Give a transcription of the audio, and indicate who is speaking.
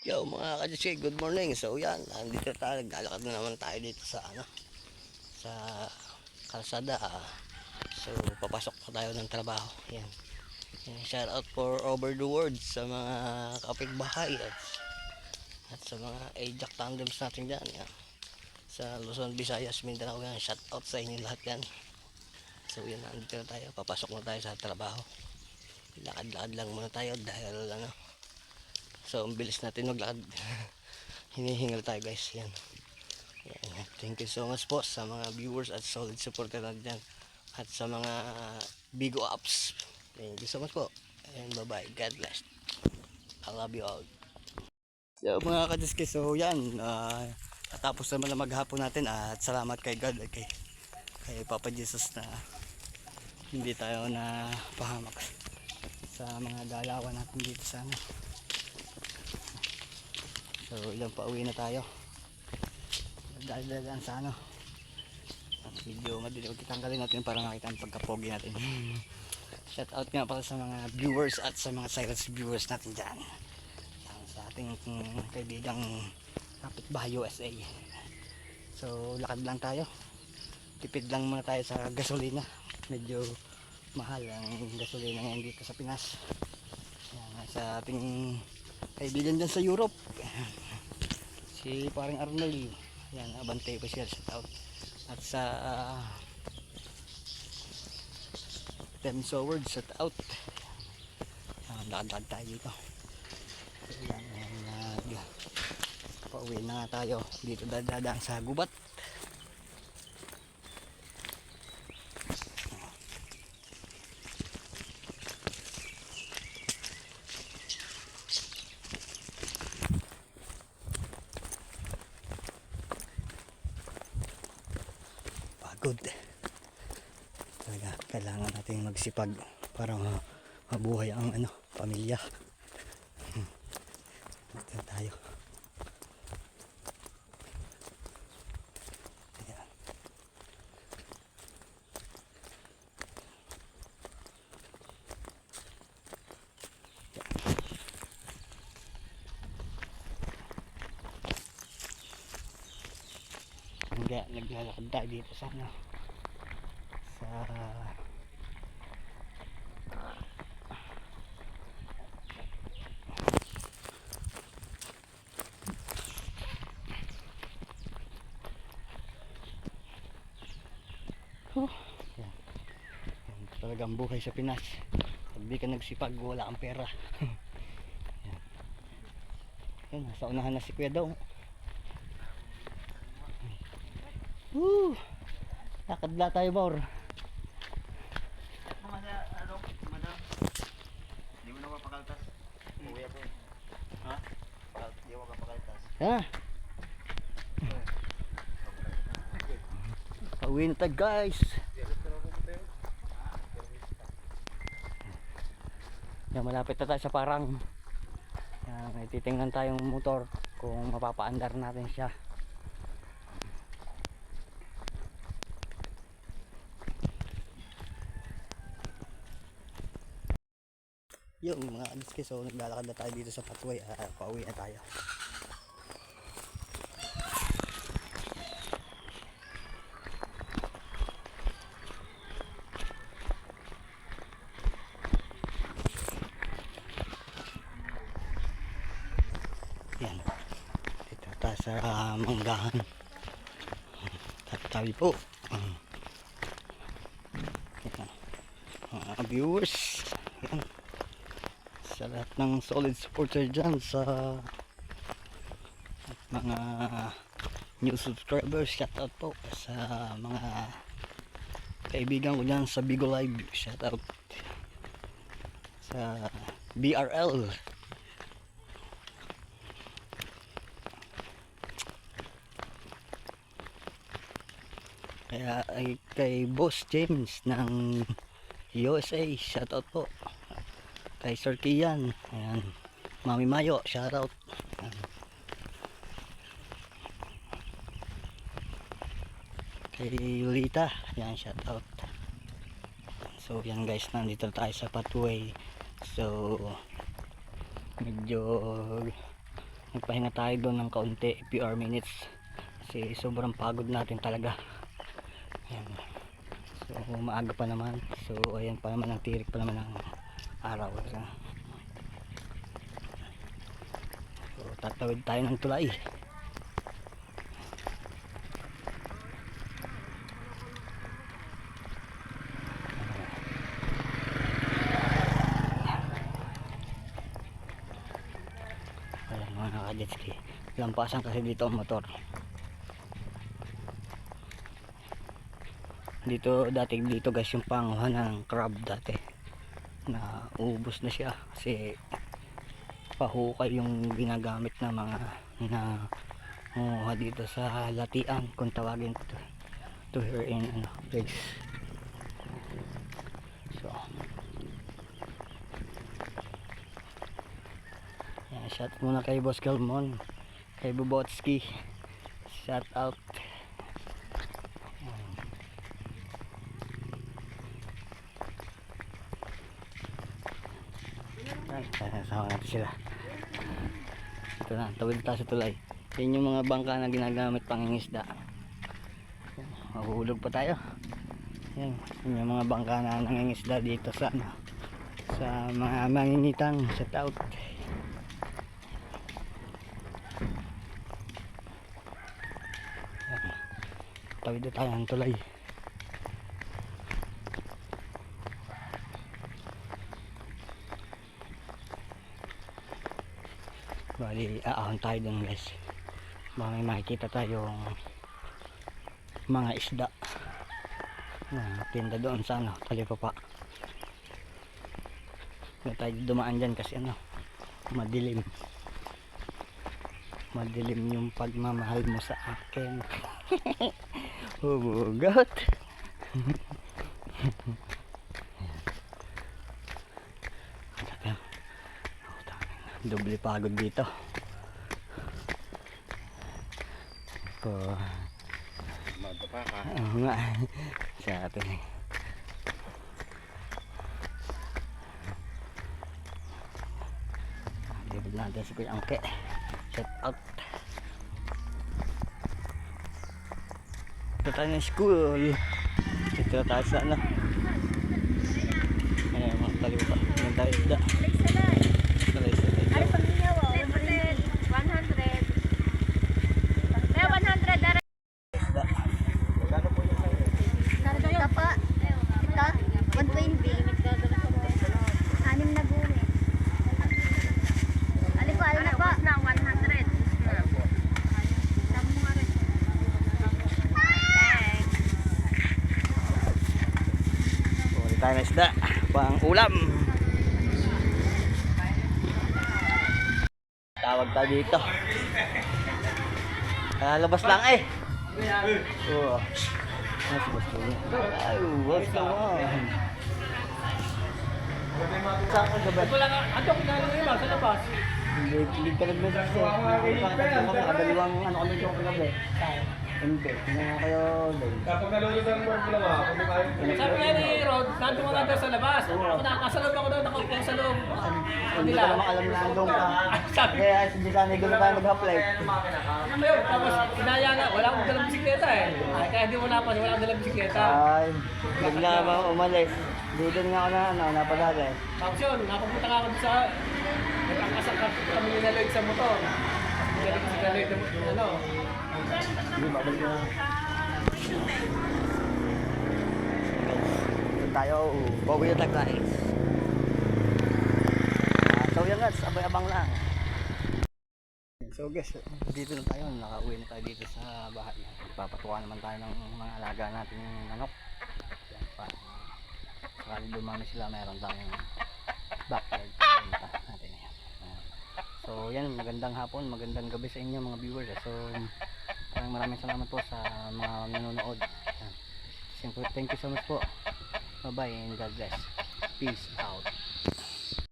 Speaker 1: Yo mga kadisky, good morning. So yan, nandito tayo, naglalakad na naman tayo dito sa ano, sa kalsada. So papasok na tayo ng trabaho. Yan. Shout out for over the world sa mga kapitbahay at, at sa mga Ajax tandems natin dyan. Yan. Sa Luzon, Visayas, Mindanao yan. Shout out sa inyo lahat yan. So yan, nandito na tayo. Papasok na tayo sa trabaho. Lakad-lakad lang muna tayo dahil ano, So, ang bilis natin maglakad. Hinihingal tayo guys. Yan. Yan. Thank you so much po sa mga viewers at solid supporter natin dyan. At sa mga bigo apps. Thank you so much po. And bye-bye. God bless. I love you all. So, mga kadiski, so yan. Uh, natapos naman na maghapon natin at salamat kay God at kay, kay Papa Jesus na hindi tayo na pahamak sa mga galawan natin dito sa ano. So, ilang pauwi na tayo. Dahil-dahilan sa ano. At medyo madilim. Kitanggalin natin para makita ang pagkapogi natin. Shout out nga pala sa mga viewers at sa mga silent viewers natin dyan. Yan, sa ating mm, kaibigang kapitbahay USA. So, lakad lang tayo. Tipid lang muna tayo sa gasolina. Medyo mahal ang gasolina ngayon dito sa Pinas. Yan, sa ating kaibigan dyan sa Europe si paring Arnel yan abante pa siya shout out at sa uh, Temso World shout out uh, lakad tayo dito. Yan, yan, nag pauwi na tayo. Dito dadadaan sa gubat pagod talaga kailangan natin magsipag para ma- mabuhay ang ano pamilya Hmm. dito tayo Ayan. Kaya naglalakad tayo dito sa ano Oh, yan. Yan talagang buhay sa Pinas. Pag di ka nagsipag, wala kang pera. yan. Yan, nasa unahan na si Kuya daw. Woo! Lakad la tayo, Bor.
Speaker 2: ano, madam? Mapakaltas. Uwi ako. Ha? Hindi mo mapakaltas.
Speaker 1: Ha? Pauwi na tayo, guys. Yan, malapit na tayo sa parang. Yan, may titingnan tayong motor kung mapapaandar natin siya. Yung mga aliski, so naglalakad na tayo dito sa pathway. Uh, pauwi na tayo. Yan. Dito tayo sa uh, manggahan. Tatabi po. Mga viewers. Yan. Lahat ng solid supporter dyan sa mga new subscribers. Shout out po sa mga kaibigan ko dyan sa Bigo Live. Shout out sa BRL. Kaya ay kay Boss James ng USA, shoutout po. Kay Sir Kian, ayan. Mami Mayo, shoutout. Ayan. Kay Yulita, ayan, shoutout. So yan guys, nandito tayo sa pathway. So medyo nagpahinga tayo doon ng kaunti PR minutes kasi sobrang pagod natin talaga Ayan. so maaga pa naman so ayan pa naman ang tirik pa naman ng araw so, so tatawid tayo ng tulay Ayan mga naka-jet ski. Lampasan kasi dito ang motor. Dito dati dito guys yung panguhan ng crab dati. Na ubos na siya kasi pahukay yung ginagamit na mga na manguha dito sa latian kung tawagin to, to here in ano, place. So, Yan, shout muna kay Boss Galmon. Kay Bubotski. Shout out. Yan. Ay, kasama natin sila. Ito na, tawid tayo sa tulay. Yan yung mga bangka na ginagamit pangingisda. Mahuhulog pa tayo. Yan, yan yung mga bangka na nangingisda dito sa ano, sa mga mangingitang shout out. Tawid na tayo ng tulay. Bali, aahon tayo dun guys. May makikita tayong mga isda na tinda doon sa ano, talipapa. Huwag tayo dumaan dyan kasi ano, madilim. Madilim yung pagmamahal mo sa akin. Humugot. Doble pagod dito. Ko,
Speaker 2: Maga pa ka.
Speaker 1: oo nga. Sa atin eh. Natin si Kuya Angke. Shout out. Ito tayo ng school. Ito na tayo sa ano. Ayan, mga taliw pa. Ayan tayo isda. Salay, salay.
Speaker 3: Ay, pangyaw, 100. 100. Kaya 100 dara.
Speaker 1: Isda.
Speaker 2: Magkano po yung sa'yo?
Speaker 3: Karga pa. Ito, 120. Anim na gumi. Alin po, alin na po? na 100. Sabi mo nga rin. Thanks.
Speaker 1: Huli tayo ng isda. Pang ulam. Tawag tayo dito. Lalabas lang eh. Oo. Mas yun. Ay, boss ko man. Saan ka gabi?
Speaker 4: Wala nga, ano kung galing yung sa labas?
Speaker 1: Hindi, ka nag-message eh. Nakadalawang ano kami doon kagabi. Hindi, hindi nga kayo doon.
Speaker 4: Kapag nalulod ang Formula 1, Sabi nga ni Rod, nandun ka nandun sa labas. Na, loob ako doon, nakaupo sa loob.
Speaker 1: Hindi ko naman alam na andun ka. Kaya hindi sana gulo tayo mag-apply.
Speaker 4: ano? Tapos, inaya nga, wala akong dalang bisikleta eh. Ay, kaya hindi mo napan, wala akong dalang bisikleta.
Speaker 1: Ay, bigla ba umalis? Dito nga ako na ano, napadagay.
Speaker 4: Tapos yun, napapunta nga ako sa, nagkakasal kami ni Lloyd sa motor. Galing si Lloyd na ano.
Speaker 1: Hindi, babalik na. Tayo, bawi na tayo guys. Ah, so yan guys, abay-abang lang. So guys, dito na tayo, nakauwi na tayo dito sa bahay. Papatuwa naman tayo ng mga alaga nating manok. Yan pa. Sakali dumami sila, meron tayong backyard. Natin. So yan, magandang hapon, magandang gabi sa inyo mga viewers. So maraming maraming salamat po sa mga nanonood. Siyempre, thank you so much po. Bye bye and God bless. Peace.